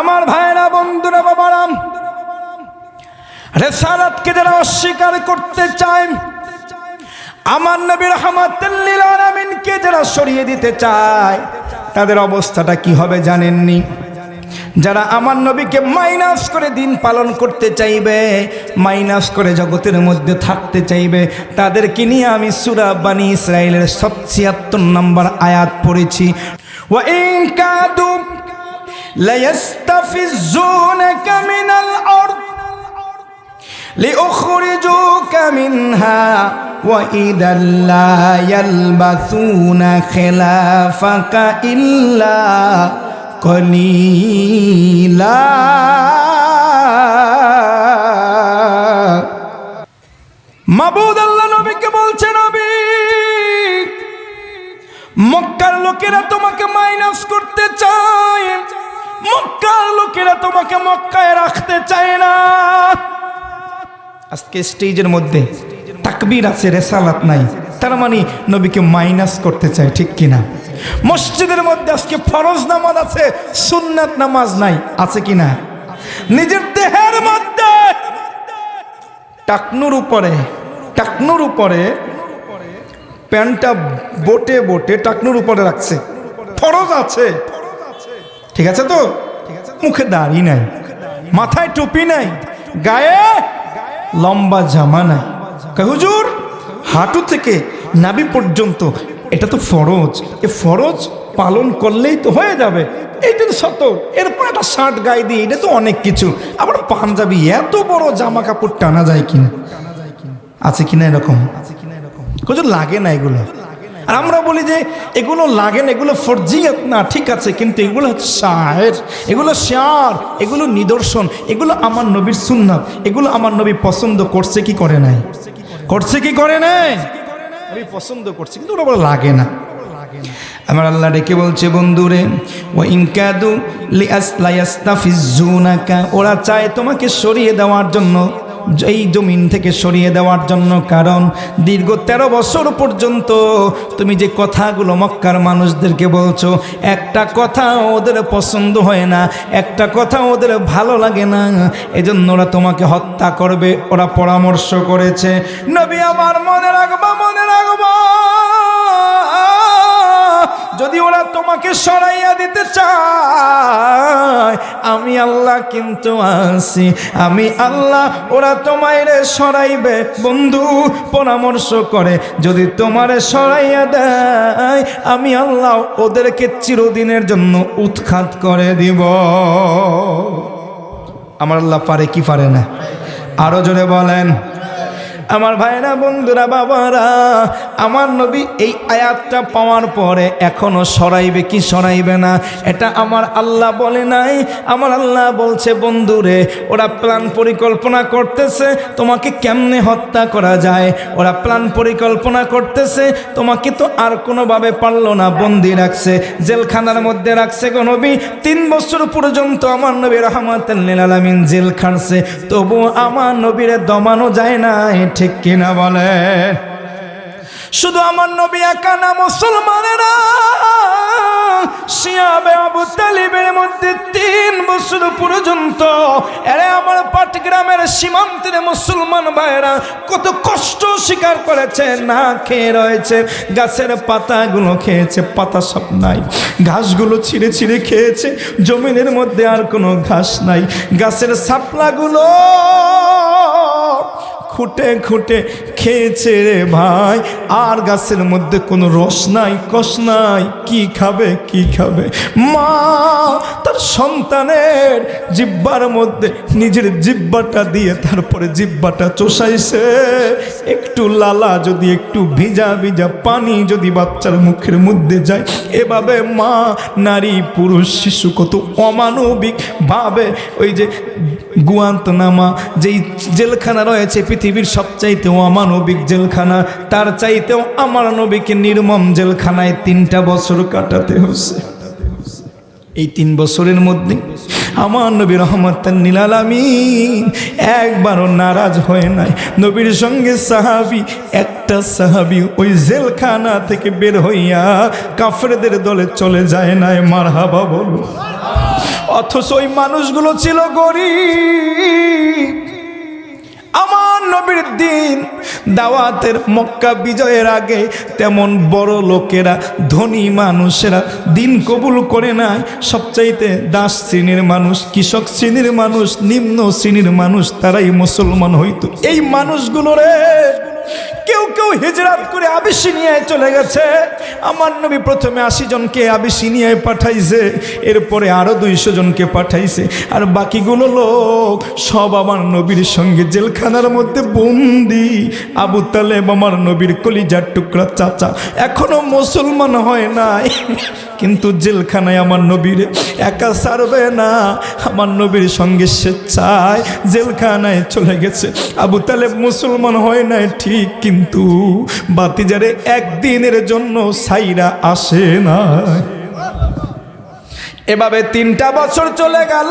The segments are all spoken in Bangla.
আমার ভাইরা, বন্ধুরা বাবারাম রেসালাতকে যারা অস্বীকার করতে চায়, আমার নবীর হামাতুল্লিল যারা সরিয়ে দিতে চায়, তাদের অবস্থাটা কি হবে জানেননি? যারা আমার নবীকে মাইনাস করে দিন পালন করতে চাইবে, মাইনাস করে জগতের মধ্যে থাকতে চাইবে, তাদেরকে নিয়ে আমি সুরা বানী ইসরায়েলের সব ছিয়াত্তর নম্বর আয়াত পড়েছি। ও ইন ليستفزونك من الأرض لأخرجوك منها وإذا لا يلبثون خلافك إلا قليلا মাবুদ আল্লাহ নবীকে বলছে নবী মক্কার লোকেরা তোমাকে মাইনাস করতে চায় মক্কার লোকেরা তোমাকে মক্কায় রাখতে চায় না। আজকে স্টেজের মধ্যে তাকবির আছে, রেসালাত নাই। তার মানে নবীকে মাইনাস করতে চায়, ঠিক কিনা? মসজিদের মধ্যে আজকে ফরজ নামাজ আছে, সুন্নাত নামাজ নাই, আছে কিনা? নিজের দেহের মধ্যে টাকনুর উপরে টাকনুর উপরে প্যান্টটা বোটে বোটে টাকনুর উপরে রাখছে। ফরজ আছে। ঠিক আছে তো? মুখে দাড়ি নাই, মাথায় টুপি নাই, গায়ে লম্বা জামা নাই। হুজুর, হাঁটু থেকে নাবি পর্যন্ত, এটা তো ফরজ। এ ফরজ পালন করলেই তো হয়ে যাবে। এইটা তো সত এরপর একটা শার্ট গায়ে দিয়ে, এটা তো অনেক কিছু। আবার পাঞ্জাবি, এত বড় জামা কাপড় টানা যায় কিনা? আছে কিনা এরকম? কিছু লাগে না এগুলো। আর আমরা বলি যে এগুলো লাগে না, এগুলো ফরজিয়াত না, ঠিক আছে, কিন্তু এগুলো শায়ের, এগুলো শার এগুলো নিদর্শন, এগুলো আমার নবীর সুন্নাত, এগুলো আমার নবী পছন্দ করছে কি করে নাই? করছে কি করে নাই? নবী পছন্দ করছে, কিন্তু বলে লাগে না। আমার আল্লাহ ডেকে বলছে, বন্ধুরে ও ইনকাদু লিয়াস্তাফিজুনাকা ওরা চায় তোমাকে সরিয়ে দেওয়ার জন্য। এই জমিন থেকে সরিয়ে দেওয়ার জন্য, কারণ দীর্ঘ ১৩ বছর পর্যন্ত তুমি যে কথাগুলো মক্কার মানুষদেরকে বলছো, একটা কথা ওদের পছন্দ হয় না, একটা কথা ওদের ভালো লাগে না, এজন্য ওরা তোমাকে হত্যা করবে, ওরা পরামর্শ করেছে। নবী আমার মনে রাখবা মনে রাখবা। যদি ওরা তোমাকে সরাইয়া দিতে চায়, আমি আল্লাহ কিন্তু আছি। আমি আল্লাহ, ওরা তোমায় রে সরাইবে। বন্ধু, পরামর্শ করে যদি তোমারে সরাইয়া দেয়, আমি আল্লাহ ওদেরকে চিরদিনের জন্য উৎখাত করে দিব। আমার আল্লাহ পারে কি পারে না? আরও জোরে বলেন। আমার ভাইরা, বন্ধুরা, বাবারা আমার নবী এই আয়াতটা পাওয়ার পরে এখনও সরাইবে কি সরাইবে না? এটা আমার আল্লাহ বলে নাই। আমার আল্লাহ বলছে, বন্ধুরে, ওরা প্ল্যান পরিকল্পনা করতেছে, তোমাকে কেমনে হত্যা করা যায়? ওরা প্ল্যান পরিকল্পনা করতেছে, তোমাকে তো আর কোনোভাবে পারল না, বন্দি রাখছে, জেলখানার মধ্যে রাখছে গো নবী। তিন বছর পর্যন্ত আমার নবী রহমাতুল্লিল আলামিন জেল খাটছে তবু আমার নবীরে দমানো যায় না ঠিক কিনা বলে শুধু আমার নবী একা না, মুসলমানেরা। শিয়াবে আবু তালিবের মধ্যে তিন বছর পর্যন্ত। এরা আমার পাটগ্রামের সীমান্তের মুসলমান ভাইরা কত কষ্ট স্বীকার করেছে, না খেয়ে রয়েছে, গাছের পাতাগুলো খেয়েছে, পাতা সব নাই। ঘাসগুলো ছিঁড়ে ছিঁড়ে খেয়েছে, জমিনের মধ্যে আর কোনো ঘাস নাই। গাছের সাপলাগুলো খুঁটে খুঁটে খেয়েছে রে ভাই। আর গাছের মধ্যে কোনো রস নাই, কষ নাই। কি খাবে কি খাবে? মা, তার সন্তানের জিব্বার মধ্যে নিজের জিব্বাটা দিয়ে তারপরে জিব্বাটা চষাইছে। একটু লালা যদি একটু ভিজা ভিজা পানি যদি বাচ্চার মুখের মধ্যে যায়, এভাবে মা, নারী, পুরুষ, শিশু কত অমানবিক ভাবে ওই যে গুয়ান্তনামা, যেই জেলখানা রয়েছে পৃথিবীর সবচাইতে অমানবিক জেলখানা, তার চাইতেও আমার নবীকে নির্মম জেলখানায় তিনটা বছর কাটাতে হচ্ছে। এই তিন বছরের মধ্যে আমার নবী রহমত নীলালামিন একবারও নারাজ হয় নাই। নবীর সঙ্গে সাহাবি, একটা সাহাবি ওই জেলখানা থেকে বের হইয়া কাফরেদের দলে চলে যায় নাই। মারহাবা বলো অথচ ওই মানুষগুলো ছিল গরিব। আমার নবীর দিন দাওয়াতের মক্কা বিজয়ের আগে তেমন বড় লোকেরা, ধনী মানুষেরা দিন কবুল করে নাই। সবচাইতে দাস শ্রেণির মানুষ, কৃষক শ্রেণির মানুষ, নিম্ন শ্রেণির মানুষ, তারাই মুসলমান হইতো। এই মানুষগুলোরে কেউ কেউ হিজরাত করে আবিসিনিয়ায় চলে গেছে। আমার নবী প্রথমে আশি জনকে আবিসিনিয়ায় পাঠাইছে, এরপরে আরও দুইশো জনকে পাঠাইছে। আর বাকিগুলো লোক সব আমার নবীর সঙ্গে জেলখানার মধ্যে বন্দি। আবু তালেব আমার নবীর কলিজার টুকরা চাচা। এখনও মুসলমান হয় নাই, কিন্তু জেলখানায় আমার নবীর একা সারবে না। আমার নবীর সঙ্গে স্বেচ্ছায় জেলখানায় চলে গেছে। আবু তালেব মুসলমান হয় নাই, ঠিক কিন্তু বাতিজারে একদিনের জন্য সাইরা আসে না এভাবে তিনটা বছর চলে গেল।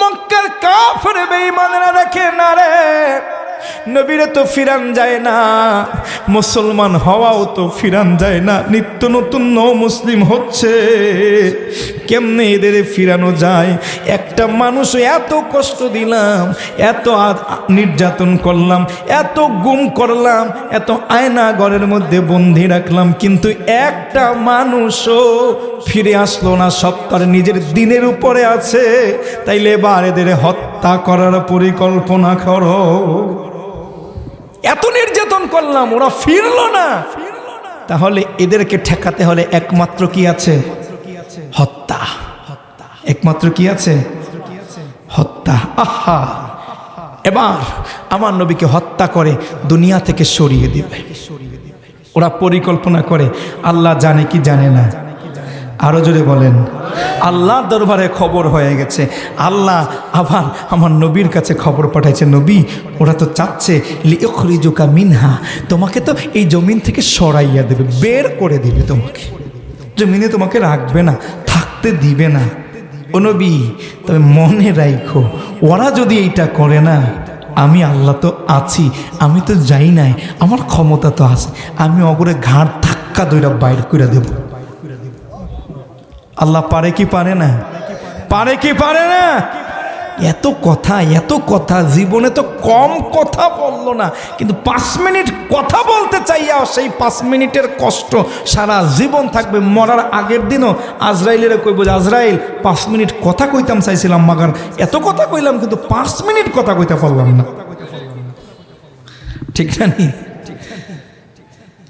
মক্কার কাফের বেঈমানেরা দেখে না রে। নবীরে তো ফিরান যায় না, মুসলমান হওয়াও তো ফিরান যায় না, নিত্য নতুন নৌ মুসলিম হচ্ছে। কেমনে এদের ফিরানো যায়? একটা মানুষ এত কষ্ট দিলাম, এত নির্যাতন করলাম, এত গুম করলাম, এত আয়না ঘরের মধ্যে বন্দি রাখলাম, কিন্তু একটা মানুষও ফিরে আসলো না, সব তার নিজের দিনের উপরে আছে। তাইলে এবার এদের হত্যা করার পরিকল্পনা করো। এত নির্যাতন করলাম, ওরা ফিরলো না। তাহলে এদেরকে ঠেকাতে হলে একমাত্র কি আছে? হত্যা। একমাত্র কি আছে? হত্যা। আহা! এবার আমার নবীকে হত্যা করে দুনিয়া থেকে সরিয়ে দিবে। ওরা পরিকল্পনা করে, আল্লাহ জানে কি জানে না। আরও জোরে বলেন আল্লাহ দরবারে খবর হয়ে গেছে। আল্লাহ আবার আমার নবীর কাছে খবর পাঠাইছে, নবী, ওরা তো চাচ্ছে লিখরিজুকা মিনহা, তোমাকে তো এই জমিন থেকে সরাইয়া দেবে, বের করে দিবে তোমাকে। জমিনে তোমাকে রাখবে না, থাকতে দিবে না। ও নবী, তবে মনে রাখো ওরা যদি এইটা করে না, আমি আল্লাহ তো আছি, আমি তো যাই নাই, আমার ক্ষমতা তো আছে, আমি অগরে ঘাড় ধাক্কা দইরা বাইর করে দেব। আল্লাহ পারে কি পারে না? পারে কি পারে না? এত কথা এত কথা, জীবনে তো কম কথা বলল না। কিন্তু পাঁচ মিনিট কথা বলতে চাইয়া সেই পাঁচ মিনিটের কষ্ট সারা জীবন থাকবে। মরার আগের দিনও আজরাইলের কইব যে, আজরাইল, পাঁচ মিনিট কথা কইতাম চাইছিলাম, মাগার এত কথা কইলাম, কিন্তু পাঁচ মিনিট কথা কইতে পারলাম না। ঠিক না নি?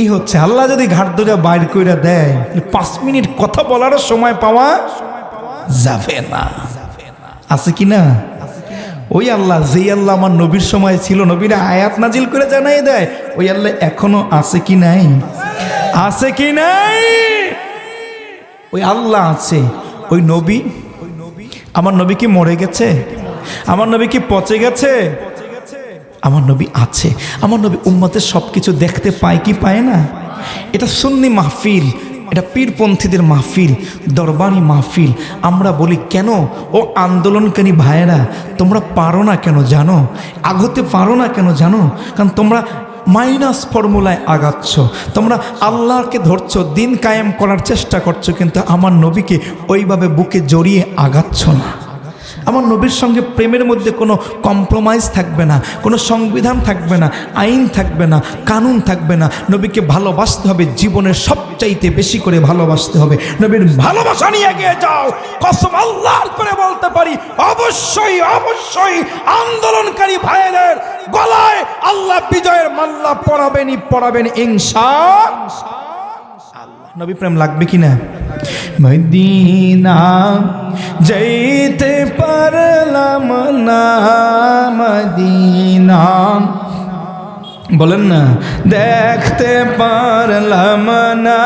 এই হচ্ছে আল্লাহ যদি ঘাট ধরে বাইর করে দেয় পাঁচ মিনিট কথা বলারও সময় পাওয়া যাবে না। আছে কি না? ওই আল্লাহ, যেই আল্লাহ আমার নবীর সময় ছিল, নবীরা আয়াত নাজিল করে জানাই দেয়, ওই আল্লাহ এখনও আছে কি নাই? আছে কি নাই? ওই আল্লাহ আছে। ওই নবী, আমার নবী কি মরে গেছে? আমার নবী কি পচে গেছে? আমার নবী আছে। আমার নবী উম্মতের সব কিছু দেখতে পায় কি পায় না? এটা সুন্নি মাহফিল, এটা পীরপন্থীদের মাহফিল, দরবারি মাহফিল। আমরা বলি, কেন? ও আন্দোলনকারী ভাইয়েরা, তোমরা পারো না কেন জানো? আগতে পারো না কেন জানো? কারণ তোমরা মাইনাস ফর্মুলায় আগাচ্ছ। তোমরা আল্লাহকে ধরছো, দিন কায়েম করার চেষ্টা করছ, কিন্তু আমার নবীকে ওইভাবে বুকে জড়িয়ে আগাচ্ছ না। আমার নবীর সঙ্গে প্রেমের মধ্যে কোনো কম্প্রোমাইজ থাকবে না, কোনো সংবিধান থাকবে না, আইন থাকবে না, কানুন থাকবে না। নবীকে ভালোবাসতে হবে, জীবনের সবচাইতে বেশি করে ভালোবাসতে হবে। নবীর ভালোবাসা নিয়ে এগিয়ে যাও। কসম আল্লাহর করে বলতে পারি, অবশ্যই অবশ্যই আন্দোলনকারী ভাইদের গলায় আল্লাহ বিজয়ের মাল্লা পড়াবেনই পড়াবেন ইনশা নবী প্রেম লাগবে কি না? মদিনা যাইতে পারলাম না, মদিনা। বলেন না, দেখতে পারলাম না।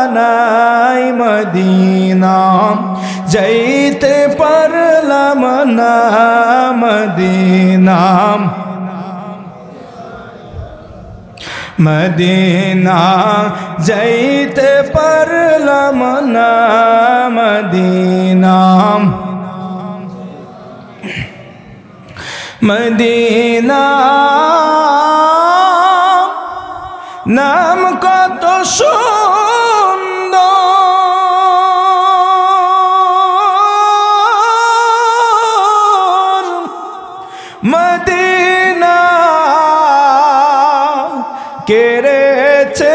জানাই মদিনা। যাইতে পারলাম না মদিনাম মদিনা। যাইতে পারলাম না মদিনাম মদিনা। নাম কত সুন্দর। মদিনা কেড়েছে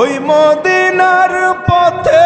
ওই মদিনার পথের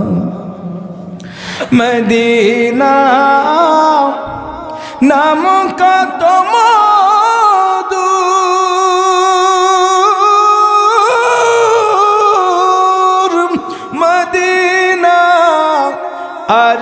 মদিনা নাম কত মধু। মদিনা আর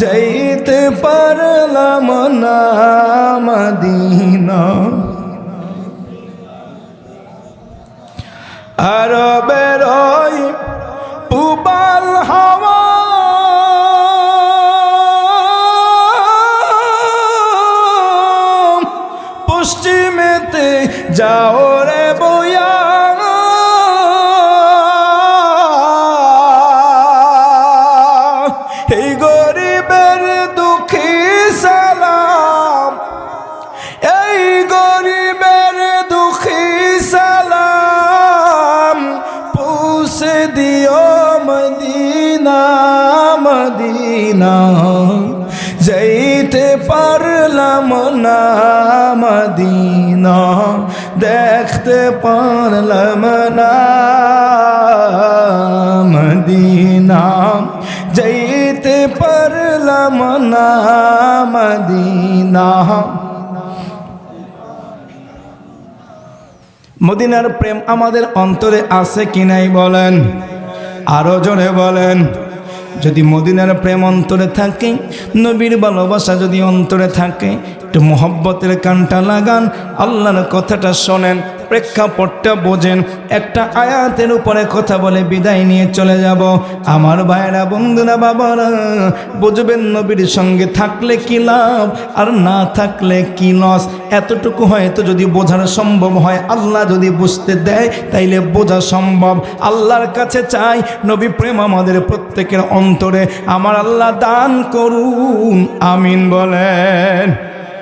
যাইতে পারলাম না মদিনা। আরবের ওই পুবাল হাওয়া। পশ্চিমেতে যাও এই গরিবের দুঃখী সালাম। এই গরিবের দুঃখী সালাম। পৌঁছে দিও মদিনা মদিনা। যাইতে পারলাম না মদিনা, দেখতে পারলাম না মদিনা। মদিনার প্রেম আমাদের অন্তরে আছে কি নাই বলেন? আরও জোরে বলেন। যদি মদিনার প্রেম অন্তরে থাকে, নবীর ভালোবাসা যদি অন্তরে থাকে, একটু মোহব্বতের কানটা লাগান, আল্লাহর কথাটা শোনেন। প্রেক্ষাপটটা বোঝেন। একটা আয়াতের উপরে কথা বলে বিদায় নিয়ে চলে যাব। আমার ভাইরা, বন্ধুরা, বাবারা, বুঝবেন নবীর সঙ্গে থাকলে কি লাভ আর না থাকলে কি লস? এতটুকু হয়তো যদি বোঝার সম্ভব হয়, আল্লাহ যদি বুঝতে দেয়, তাইলে বোঝা সম্ভব। আল্লাহর কাছে চাই নবী প্রেম আমাদের প্রত্যেকের অন্তরে। আমার আল্লাহ দান করুন, আমিন বলেন।